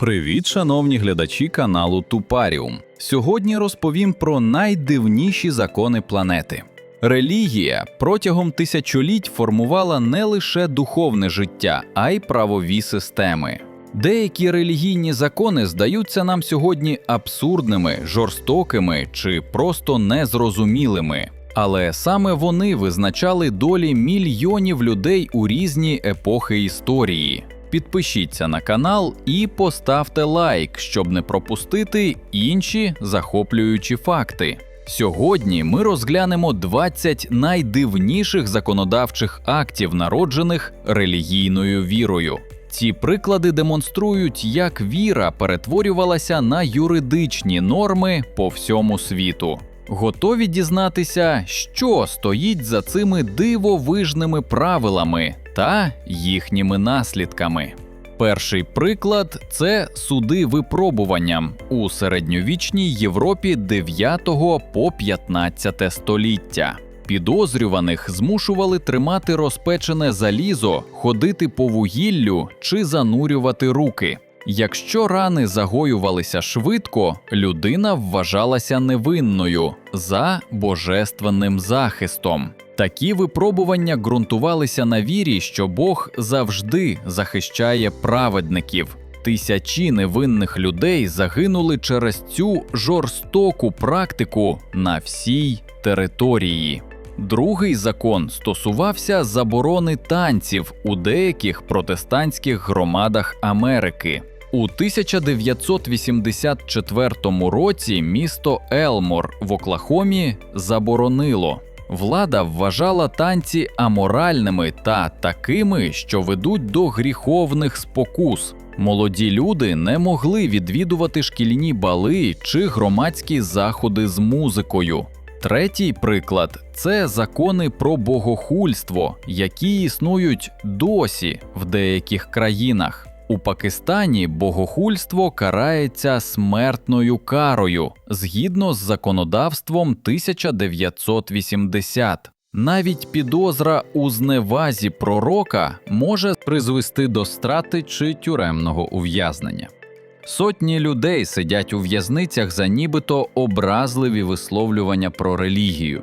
Привіт, шановні глядачі каналу Тупаріум. Сьогодні розповім про найдивніші закони планети. Релігія протягом тисячоліть формувала не лише духовне життя, а й правові системи. Деякі релігійні закони здаються нам сьогодні абсурдними, жорстокими чи просто незрозумілими. Але саме вони визначали долі мільйонів людей у різні епохи історії. Підпишіться на канал і поставте лайк, щоб не пропустити інші захоплюючі факти. Сьогодні ми розглянемо 20 найдивніших законодавчих актів, народжених релігійною вірою. Ці приклади демонструють, як віра перетворювалася на юридичні норми по всьому світу. Готові дізнатися, що стоїть за цими дивовижними правилами та їхніми наслідками. Перший приклад це суди випробуванням у середньовічній Європі 9 по 15 століття. Підозрюваних змушували тримати розпечене залізо, ходити по вугіллю чи занурювати руки. Якщо рани загоювалися швидко, людина вважалася невинною за божественним захистом. Такі випробування ґрунтувалися на вірі, що Бог завжди захищає праведників. Тисячі невинних людей загинули через цю жорстоку практику на всій території. Другий закон стосувався заборони танців у деяких протестантських громадах Америки. У 1984 році місто Елмор в Оклахомі заборонило. Влада вважала танці аморальними та такими, що ведуть до гріховних спокус. Молоді люди не могли відвідувати шкільні бали чи громадські заходи з музикою. Третій приклад це закони про богохульство, які існують досі в деяких країнах. У Пакистані богохульство карається смертною карою згідно з законодавством 1980. Навіть підозра у зневазі пророка може призвести до страти чи тюремного ув'язнення. Сотні людей сидять у в'язницях за нібито образливі висловлювання про релігію.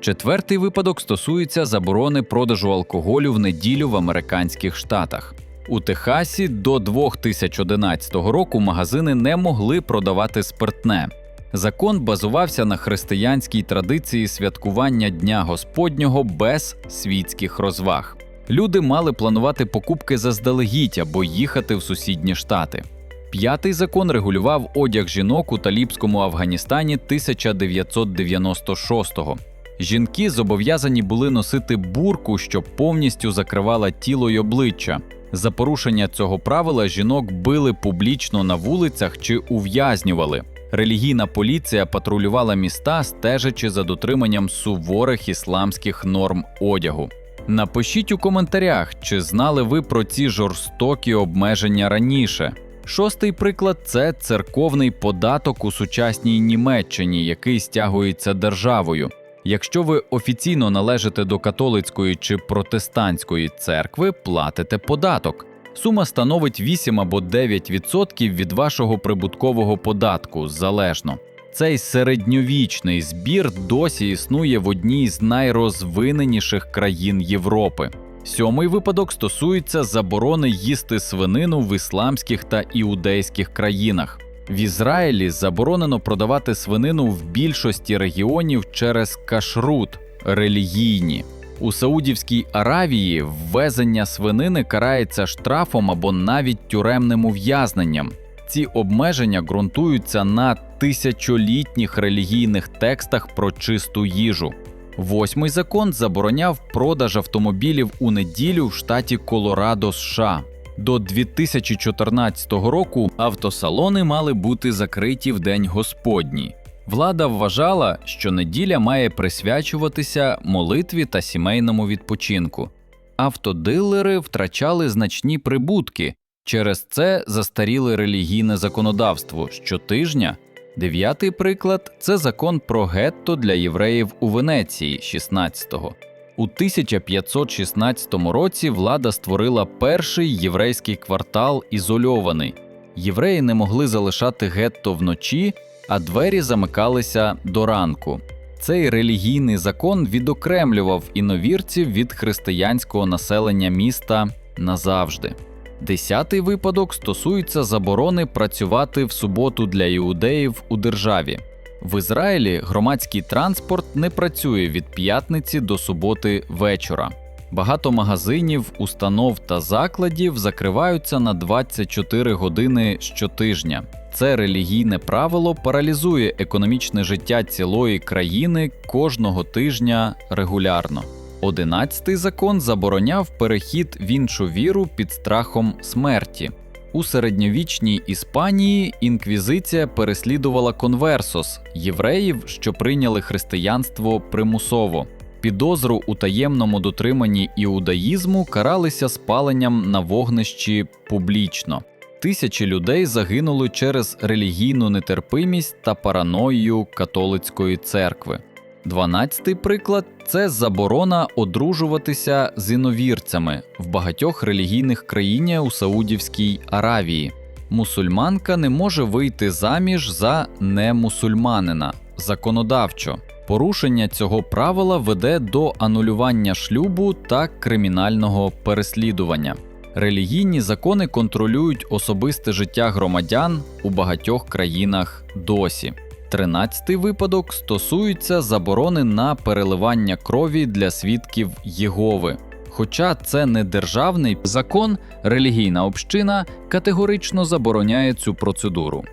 Четвертий випадок стосується заборони продажу алкоголю в неділю в американських штатах. У Техасі до 2011 року магазини не могли продавати спиртне. Закон базувався на християнській традиції святкування Дня Господнього без світських розваг. Люди мали планувати покупки заздалегідь або їхати в сусідні штати. П'ятий закон регулював одяг жінок у талібському Афганістані 1996-го. Жінки зобов'язані були носити бурку, що повністю закривала тіло й обличчя. За порушення цього правила жінок били публічно на вулицях чи ув'язнювали. Релігійна поліція патрулювала міста, стежачи за дотриманням суворих ісламських норм одягу. Напишіть у коментарях, чи знали ви про ці жорстокі обмеження раніше. Шостий приклад це церковний податок у сучасній Німеччині, який стягується державою. Якщо ви офіційно належите до католицької чи протестантської церкви, платите податок. Сума становить 8 або 9% від вашого прибуткового податку залежно. Цей середньовічний збір досі існує в одній з найрозвиненіших країн Європи. Сьомий випадок стосується заборони їсти свинину в ісламських та іудейських країнах. В Ізраїлі заборонено продавати свинину в більшості регіонів через кашрут релігійні. У Саудівській Аравії ввезення свинини карається штрафом або навіть тюремним ув'язненням. Ці обмеження ґрунтуються на тисячолітніх релігійних текстах про чисту їжу. Восьмий закон забороняв продаж автомобілів у неділю в штаті Колорадо США. До 2014 року автосалони мали бути закриті в День Господній. Влада вважала, що неділя має присвячуватися молитві та сімейному відпочинку. Автодилери втрачали значні прибутки. Через це застаріле релігійне законодавство щотижня. Дев'ятий приклад це закон про гетто для євреїв у Венеції 16-го. У 1516 році влада створила перший єврейський квартал ізольований. Євреї не могли залишати гетто вночі, а двері замикалися до ранку. Цей релігійний закон відокремлював іновірців від християнського населення міста назавжди. Десятий випадок стосується заборони працювати в суботу для іудеїв у державі. В Ізраїлі громадський транспорт не працює від п'ятниці до суботи вечора. Багато магазинів, установ та закладів закриваються на 24 години щотижня. Це релігійне правило паралізує економічне життя цілої країни кожного тижня регулярно. Одинадцятий закон забороняв перехід в іншу віру під страхом смерті. У середньовічній Іспанії інквізиція переслідувала конверсос євреїв, що прийняли християнство примусово. Підозру у таємному дотриманні іудаїзму каралися спаленням на вогнищі публічно. Тисячі людей загинули через релігійну нетерпимість та параноїю католицької церкви. Дванадцятий приклад це заборона одружуватися з іновірцями в багатьох релігійних країнах у Саудівській Аравії. Мусульманка не може вийти заміж за немусульманина законодавчо. Порушення цього правила веде до анулювання шлюбу та кримінального переслідування. Релігійні закони контролюють особисте життя громадян у багатьох країнах досі. Тринадцятий випадок стосується заборони на переливання крові для свідків Єгови. Хоча це не державний закон, релігійна община категорично забороняє цю процедуру.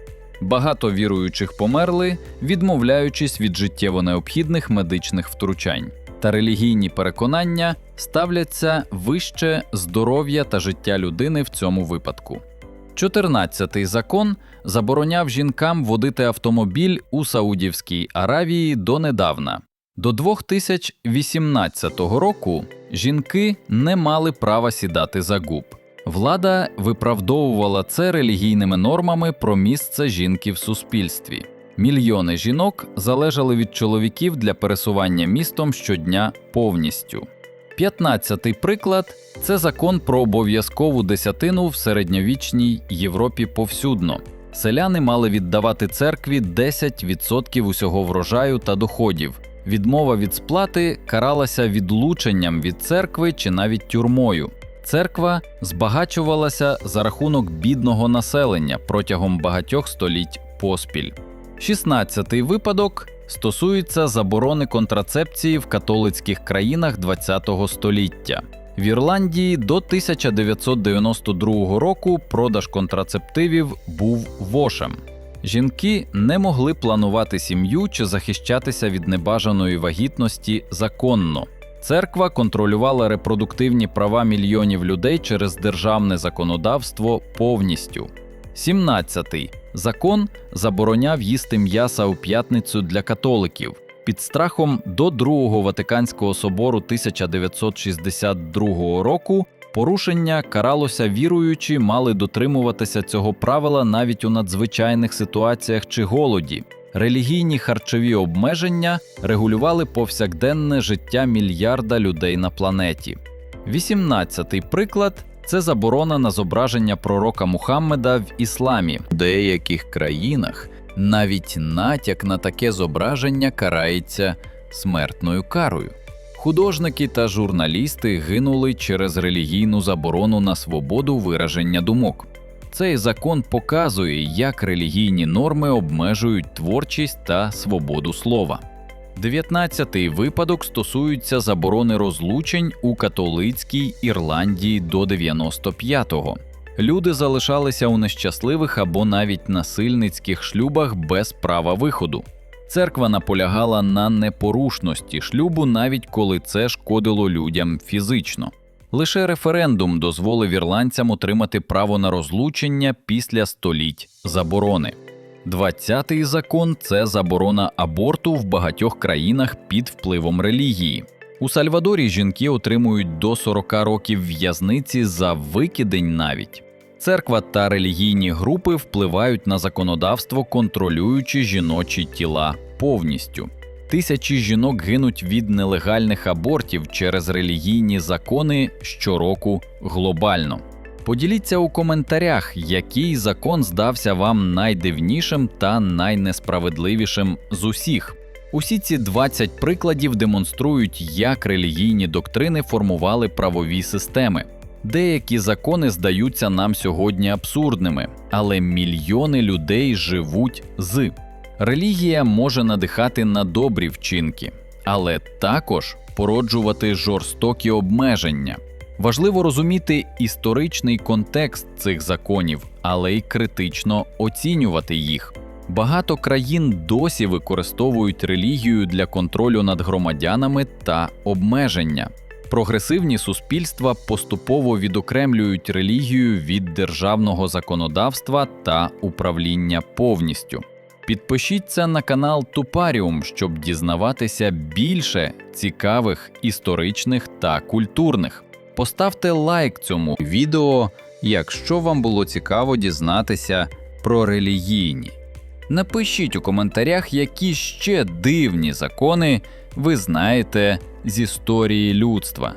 Багато віруючих померли, відмовляючись від життєво необхідних медичних втручань. Та релігійні переконання ставляться вище здоров'я та життя людини в цьому випадку. 14-й закон забороняв жінкам водити автомобіль у Саудівській Аравії донедавна. До 2018 року жінки не мали права сідати за губ. Влада виправдовувала це релігійними нормами про місце жінки в суспільстві. Мільйони жінок залежали від чоловіків для пересування містом щодня повністю. П'ятнадцятий приклад це закон про обов'язкову десятину в середньовічній Європі повсюдно. Селяни мали віддавати церкві 10% усього врожаю та доходів. Відмова від сплати каралася відлученням від церкви чи навіть тюрмою. Церква збагачувалася за рахунок бідного населення протягом багатьох століть поспіль. 16-й випадок стосується заборони контрацепції в католицьких країнах ХХ століття. В Ірландії до 1992 року продаж контрацептивів був вошем. Жінки не могли планувати сім'ю чи захищатися від небажаної вагітності законно. Церква контролювала репродуктивні права мільйонів людей через державне законодавство повністю. 17. Закон забороняв їсти м'яса у п'ятницю для католиків. Під страхом до Другого Ватиканського собору 1962 року порушення каралося віруючі, мали дотримуватися цього правила навіть у надзвичайних ситуаціях чи голоді. Релігійні харчові обмеження регулювали повсякденне життя мільярда людей на планеті. 18-й приклад це заборона на зображення пророка Мухаммеда в ісламі. В деяких країнах навіть натяк на таке зображення карається смертною карою. Художники та журналісти гинули через релігійну заборону на свободу вираження думок. Цей закон показує, як релігійні норми обмежують творчість та свободу слова. Дев'ятнадцятий випадок стосується заборони розлучень у католицькій Ірландії до 95-го. Люди залишалися у нещасливих або навіть насильницьких шлюбах без права виходу. Церква наполягала на непорушності шлюбу, навіть коли це шкодило людям фізично. Лише референдум дозволив ірландцям отримати право на розлучення після століть заборони. Двадцятий закон це заборона аборту в багатьох країнах під впливом релігії. У Сальвадорі жінки отримують до 40 років в'язниці за викидень навіть. Церква та релігійні групи впливають на законодавство, контролюючи жіночі тіла повністю. Тисячі жінок гинуть від нелегальних абортів через релігійні закони щороку глобально. Поділіться у коментарях, який закон здався вам найдивнішим та найнесправедливішим з усіх. Усі ці 20 прикладів демонструють, як релігійні доктрини формували правові системи. Деякі закони здаються нам сьогодні абсурдними, але мільйони людей живуть з. Релігія може надихати на добрі вчинки, але також породжувати жорстокі обмеження. Важливо розуміти історичний контекст цих законів, але й критично оцінювати їх. Багато країн досі використовують релігію для контролю над громадянами та обмеження. Прогресивні суспільства поступово відокремлюють релігію від державного законодавства та управління повністю. Підпишіться на канал Тупаріум, щоб дізнаватися більше цікавих історичних та культурних. Поставте лайк цьому відео, якщо вам було цікаво дізнатися про релігійні. Напишіть у коментарях, які ще дивні закони ви знаєте з історії людства.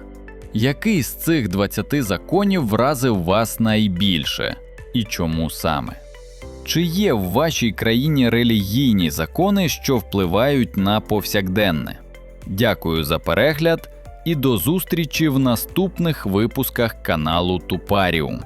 Який з цих 20 законів вразив вас найбільше і чому саме? Чи є в вашій країні релігійні закони, що впливають на повсякденне? Дякую за перегляд і до зустрічі в наступних випусках каналу Тупаріум.